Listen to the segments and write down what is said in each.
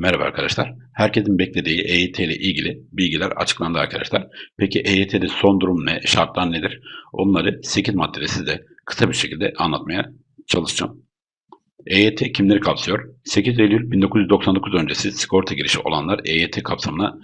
Merhaba arkadaşlar. Herkesin beklediği EYT ile ilgili bilgiler açıklandı arkadaşlar. Peki EYT'de son durum ne, şartlar nedir? Onları 8 maddede size kısa bir şekilde anlatmaya çalışacağım. EYT kimleri kapsıyor? 8 Eylül 1999 öncesi sigorta girişi olanlar EYT kapsamına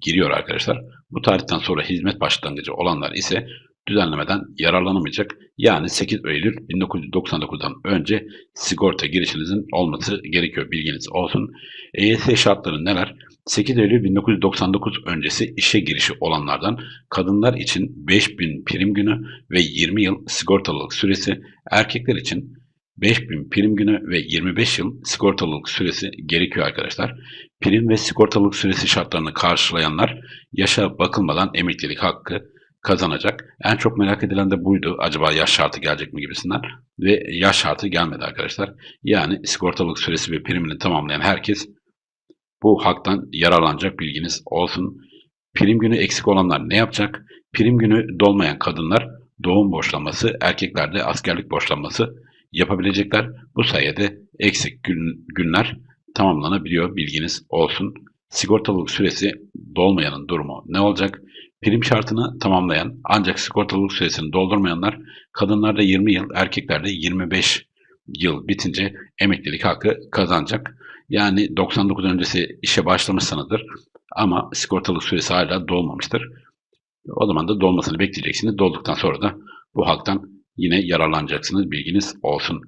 giriyor arkadaşlar. Bu tarihten sonra hizmet başlangıcı olanlar ise düzenlemeden yararlanamayacak. Yani 8 Eylül 1999'dan önce sigorta girişinizin olması gerekiyor. Bilginiz olsun. EYT şartları neler? 8 Eylül 1999 öncesi işe girişi olanlardan kadınlar için 5000 prim günü ve 20 yıl sigortalılık süresi, erkekler için 5000 prim günü ve 25 yıl sigortalılık süresi gerekiyor arkadaşlar. Prim ve sigortalılık süresi şartlarını karşılayanlar yaşa bakılmadan emeklilik hakkı kazanacak. En çok merak edilen de buydu. Acaba yaş şartı gelecek mi gibisinden. Ve yaş şartı gelmedi arkadaşlar. Yani sigortalılık süresi ve primini tamamlayan herkes bu haktan yararlanacak bilginiz olsun. Prim günü eksik olanlar ne yapacak? Prim günü dolmayan kadınlar doğum borçlanması, erkeklerde askerlik borçlanması yapabilecekler. Bu sayede eksik gün, günler tamamlanabiliyor bilginiz olsun. Sigortalılık süresi dolmayanın durumu ne olacak? Prim şartını tamamlayan ancak sigortalılık süresini doldurmayanlar kadınlarda 20 yıl, erkeklerde 25 yıl bitince emeklilik hakkı kazanacak. Yani 99 öncesi işe başlamışsınızdır ama sigortalık süresi hala dolmamıştır. O zaman da dolmasını bekleyeceksiniz. Dolduktan sonra da bu haktan yine yararlanacaksınız. Bilginiz olsun.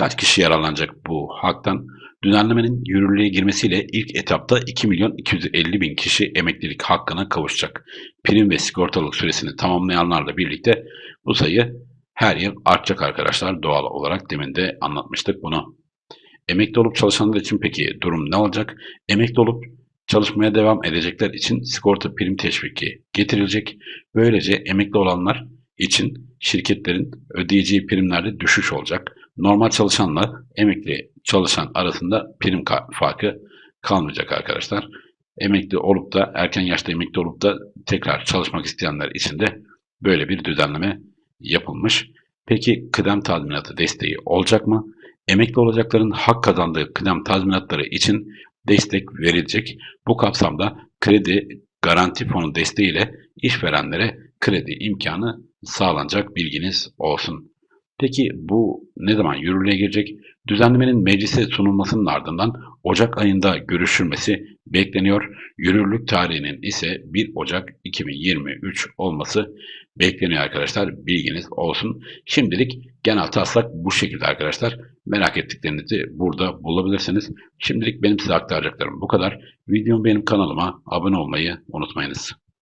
Kaç kişi yararlanacak bu haktan? Düzenlemenin yürürlüğe girmesiyle ilk etapta 2 milyon 250 bin kişi emeklilik hakkına kavuşacak. Prim ve sigortalık süresini tamamlayanlarla birlikte bu sayı her yıl artacak arkadaşlar. Doğal olarak demin de anlatmıştık bunu. Emekli olup çalışanlar için peki durum ne olacak? Emekli olup çalışmaya devam edecekler için sigorta prim teşviki getirilecek. Böylece emekli olanlar için şirketlerin ödeyeceği primlerde düşüş olacak. Normal çalışanla emekli çalışan arasında prim farkı kalmayacak arkadaşlar. Emekli olup da erken yaşta emekli olup da tekrar çalışmak isteyenler için de böyle bir düzenleme yapılmış. Peki kıdem tazminatı desteği olacak mı? Emekli olacakların hak kazandığı kıdem tazminatları için destek verilecek. Bu kapsamda kredi garanti fonu desteğiyle işverenlere kredi imkanı sağlanacak bilginiz olsun. Peki bu ne zaman yürürlüğe girecek? Düzenlemenin meclise sunulmasının ardından Ocak ayında görüşülmesi bekleniyor. Yürürlük tarihinin ise 1 Ocak 2023 olması bekleniyor arkadaşlar. Bilginiz olsun. Şimdilik genel taslak bu şekilde arkadaşlar. Merak ettiklerinizi burada bulabilirsiniz. Şimdilik benim size aktaracaklarım bu kadar. Videomu benim kanalıma abone olmayı unutmayınız.